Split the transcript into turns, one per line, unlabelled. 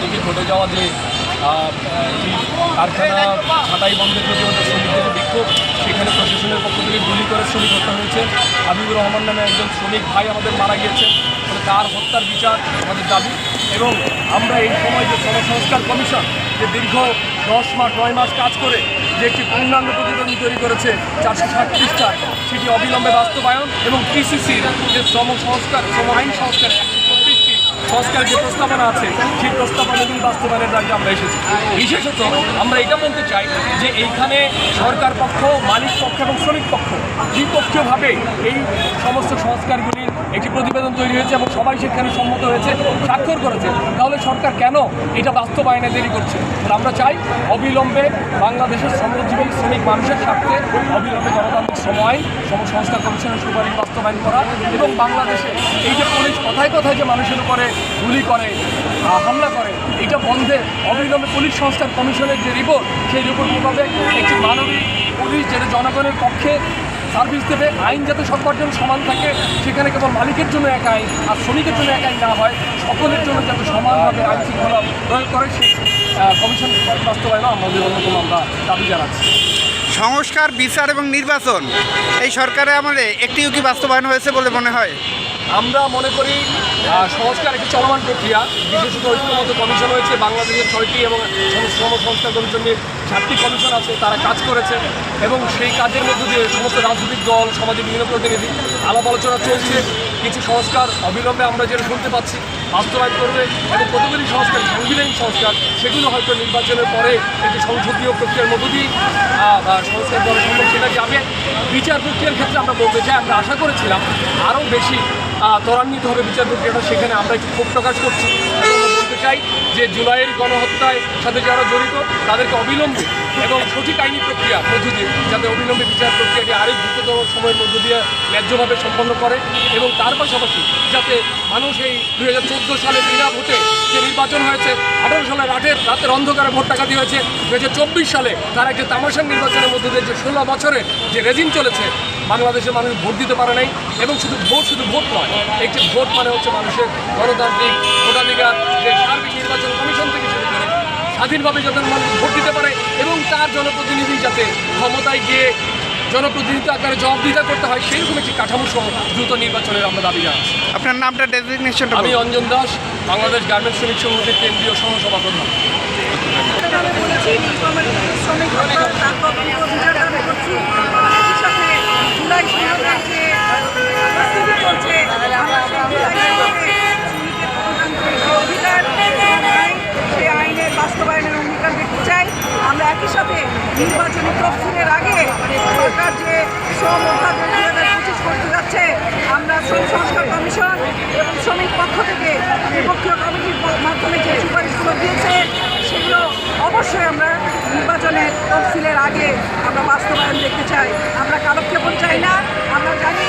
তারিখে ঘটে যাওয়া যে কারখানা ছাঁটাই বন্ধের প্রতিবাদে শ্রমিকদের বিক্ষোভ, সেখানে প্রশাসনের পক্ষ থেকে গুলি করে শ্রমিক হত্যা হয়েছে। হাবিবুর রহমান নামে একজন শ্রমিক ভাই আমাদের মারা গিয়েছেন তার হত্যার বিচার আমাদের দাবি। এবং আমরা এই সময় যে জনসংস্কার কমিশন যে দীর্ঘ দশ মাস, নয় মাস কাজ করে যে একটি পূর্ণাঙ্গ প্রতিবেদন তৈরি করেছে, চারশো ষাট সেটি অবিলম্বে বাস্তবায়ন এবং টিসিসির যে শ্রম সংস্কার, শ্রম আইন সংস্কার সংস্কার যে প্রস্তাবনা আছে, সেই প্রস্তাবনা প্রস্তাবনাগুলি বাস্তবায়নের দাবি আমরা এসেছি। বিশেষত আমরা এটা বলতে চাই যে এইখানে সরকার পক্ষ, মালিক পক্ষ এবং শ্রমিক পক্ষ দ্বিপক্ষীয়ভাবে এই সমস্ত সংস্কারগুলির একটি প্রতিবেদন তৈরি হয়েছে এবং সবাই সেখানে সম্মত হয়েছে, স্বাক্ষর করেছে। তাহলে সরকার কেন এটা বাস্তবায়নে দেরি করছে? আমরা চাই অবিলম্বে বাংলাদেশের শ্রমজীবী শ্রমিক মানুষের স্বার্থে অবিলম্বে গণতান্ত্রিক সময় সংস্কার কমিশনের সুপারিশ বাস্তবায়ন করা এবং বাংলাদেশে এই যে পুলিশ কথায় কথায় যে মানুষের উপরে গুলি করে হামলা করে। এটা বন্ধে অবিলম্বে পুলিশ সংস্কার কমিশনের যে রিপোর্ট, সেই রিপোর্ট মোতাবেক একটি মানবিক পুলিশ যেটা জনগণের পক্ষে সার্ভিস দেবে আইন যাতে সবার জন্য সমান থাকে, সেখানে কেবল মালিকের জন্য এক আইন আর শ্রমিকের জন্য এক আইন না হয়, সকলের জন্য যাতে সমানভাবে আইন শৃঙ্খলা প্রয়োগ করে, সেই কমিশন বাস্তবায়ন আমাদের অন্যতম আমরা দাবি জানাচ্ছি।
সংস্কার, বিচার এবং নির্বাচন, এই সরকারের আমলে একটিও কি বাস্তবায়ন হয়েছে বলে মনে হয়?
আমরা মনে করি সংস্কার একটি চলমান প্রক্রিয়া। বিশেষত ঐক্যমত কমিশন হয়েছে বাংলাদেশের ছয়টি এবং শ্রম সংস্কার কমিশনের সাতটি কমিশন আছে, তারা কাজ করেছে। এবং সেই কাজের মধ্যে দিয়ে সমস্ত রাজনৈতিক দল, সমাজের বিভিন্ন প্রতিনিধি আলাপ আলোচনা চলছে। কিছু সংস্কার অবিলম্বে আমরা যেটা শুনতে পাচ্ছি, বাস্তবায়ন করবে এবং কতগুলি সংস্কার সাংবিধানিক সংস্কার, সেগুলো হয়তো নির্বাচনের পরে একটি সংসদীয় প্রক্রিয়ার মধ্য দিয়ে সংস্কার করা সম্ভব সেটা যাবে বিচার প্রক্রিয়ার ক্ষেত্রে আমরা বলতে চাই, আমরা আশা করেছিলাম আরও বেশি ত্বরান্বিত হবে বিচার প্রক্রিয়াটা সেখানে আমরা একটু ক্ষোভ প্রকাশ করছি। বলতে চাই যে জুলাইয়ের গণহত্যায় সাথে যারা জড়িত, তাদেরকে অবিলম্বে এবং সঠিক আইনি প্রক্রিয়া দিয়ে যাতে অবিলম্বে বিচার প্রক্রিয়াটি আরও দ্রুততর সময়ের মধ্য দিয়ে ন্যায্যভাবে সম্পন্ন করে এবং তার পাশাপাশি যাতে মানুষ এই দুই হাজার চোদ্দ সালে বিনা ভোটে যে নির্বাচন হয়েছে, আঠারো সালে রাতের রাতের অন্ধকারে ভোট ডাকাতি হয়েছে দু হাজার চব্বিশ সালে তার একটা তামাশার নির্বাচনের মধ্য দিয়ে যে ষোলো বছরের যে রেজিম চলেছে বাংলাদেশের মানুষ ভোট দিতে পারে নাই এবং শুধু ভোট শুধু ভোট নয় একটি ভোট মানে হচ্ছে মানুষের গণতান্ত্রিক ভোটাধিকার যে সার্বিক নির্বাচন কমিশন থেকে শুরু করে স্বাধীনভাবে যাতে মানুষ ভোট দিতে পারে এবং তার জনপ্রতিনিধি যাতে ক্ষমতায় গিয়ে জনপ্রতিনিধি আকারে জবাবদিহিতা করতে হয় সেরকম একটি কাঠামো সহ দ্রুত নির্বাচনের আমরা দাবি জানাচ্ছি।
আপনার নামটা ডেজিগনেশনটা
আমি অঞ্জন দাস বাংলাদেশ গার্মেন্টস শ্রমিক সংগঠনের কেন্দ্রীয় সহসভা
একই সাথে নির্বাচনী তফসিলের আগে সরকার যে শ্রম করতে যাচ্ছে, আমরা শ্রম সংস্কার কমিশন এবং শ্রমিক পক্ষ থেকে বিপক্ষীয় কমিটির মাধ্যমে যে সুপারিশগুলো দিয়েছে, সেগুলো অবশ্যই আমরা নির্বাচনের তফসিলের আগে আমরা বাস্তবায়ন দেখতে চাই। আমরা কালক্ষেপণ চাই না, আমরা জানি